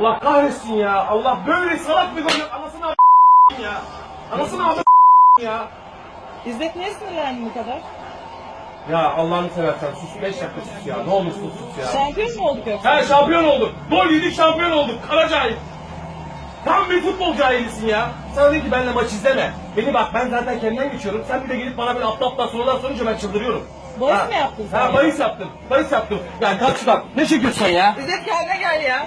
Allah kahretsin ya. Allah böyle salak bir gol. Anasını a- ya. Anasını a- ya. İzzet niye sinirlendin bu kadar? Ya Allah'ını seversen sus 5 dakika sus ya. Ne olursun sus ya. Şampiyon mu olduk yoksa? He şampiyon olduk. Gol yedik şampiyon olduk. Kara cahil. Tam bir futbol cahilisin ya. Sana dedi ki benimle maç izleme. Beni bak ben zaten kendimden geçiyorum. Sen bir de gelip bana böyle aptal aptal sorular sorunca ben çıldırıyorum. Bahis mi yaptın sen Ha ya? bahis yaptım. Bahis yaptım. Yani kalk şuradan. Ne çekiyorsun ya? İzzet kendine gel ya.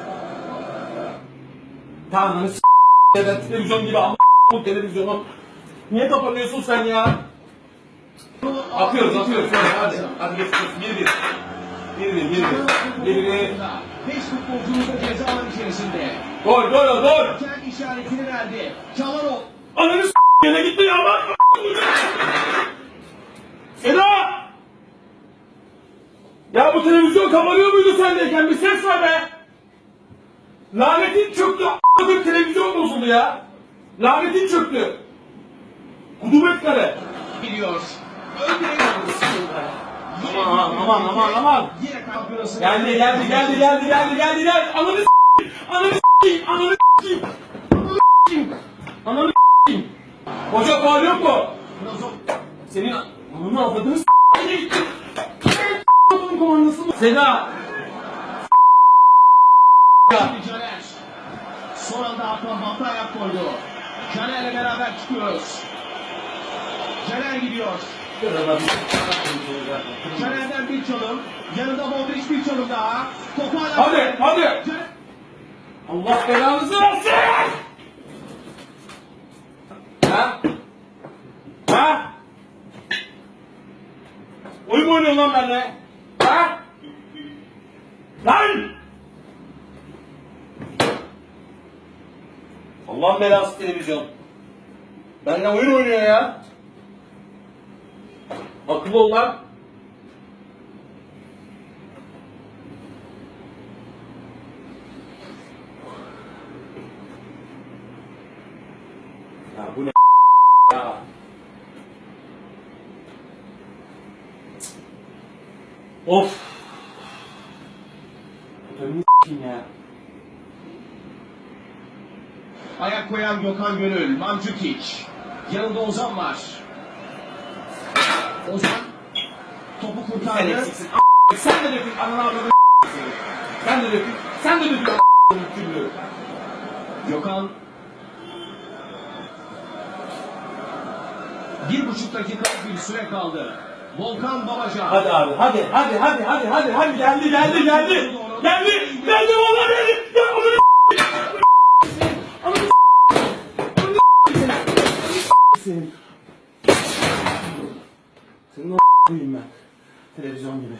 Hani s- evet televizyon gibi ama bu televizyonu. Niye kapanıyorsun sen ya? Atıyoruz atıyoruz hadi hadi. Geçiyoruz. Bir bir. Bir bir bir bir. Bir bir. Beş futbolcumuz da ceza alanı içerisinde. Gol gol gol. Kendi işaretini verdi. Çalhanoğlu Ananı s*** yine gitti ya bak. Seda! Ya bu televizyon kapanıyor muydu sendeyken? Bir ses ver be! Lanetin çöktü. A**ladım televizyon bozuldu ya. Lanetin çöktü. Direğe vurdu. Aman aman aman aman. Geldi geldi geldi geldi geldi geldi geldi. Ananı s**eyim. Ananı s**eyim. Ananı s**eyim. Ananı s**eyim. Ananı s**eyim. Hoca faul yok mu? Senin ananı avradını s**eyim. Adamın komandası mı? Seda. Ya. Şimdi Caner. Son anda Hakan Batı ayak koydu. Caner'le beraber çıkıyoruz. Caner gidiyor. Caner'den bir çalım. Yanında Modric bir çalım daha. Topu hala... Hadi hadi. Caner- Allah belanızı versin. Ha? Ha? Oyun mu oynuyorsun lan benimle? Ha? Lan! Allah'ın belası televizyon. Benimle oyun oynuyor ya. Akıllı ol lan. Ya bu ne ya? Of. S**eyim ya. Ayak koyan Gökhan Gönül, Mandzukic. Yanında Ozan var. Ozan topu Sen kurtardı. eksiksin. A- Sen de dökün ananı avradını s**eyim. Sen de dökün. Sen de dökün. Gökhan bir buçuk dakika bir süre kaldı. Volkan Babacan. Hadi abi hadi hadi hadi hadi hadi hadi geldi geldi geldi. Geldi geldi. Ya onu Ananı senin. Senin o koyayım ben. Televizyon gibi.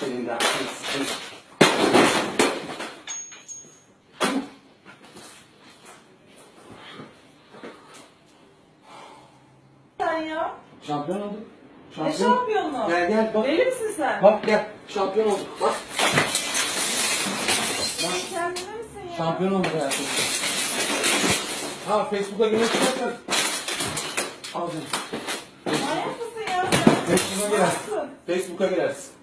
Sıkın. Sen ya. Şampiyon olduk. Ne şampiyonu? Gel gel bak. Deli misin sen? Bak gel. Şampiyon olduk. Bak. Kendine misin ya? Şampiyon olduk hayatım. Ha Facebook'a girmek istersen. Al canım. Manyak mısın ya sen? Facebook'a. Nasılsın? Facebook'a girersin.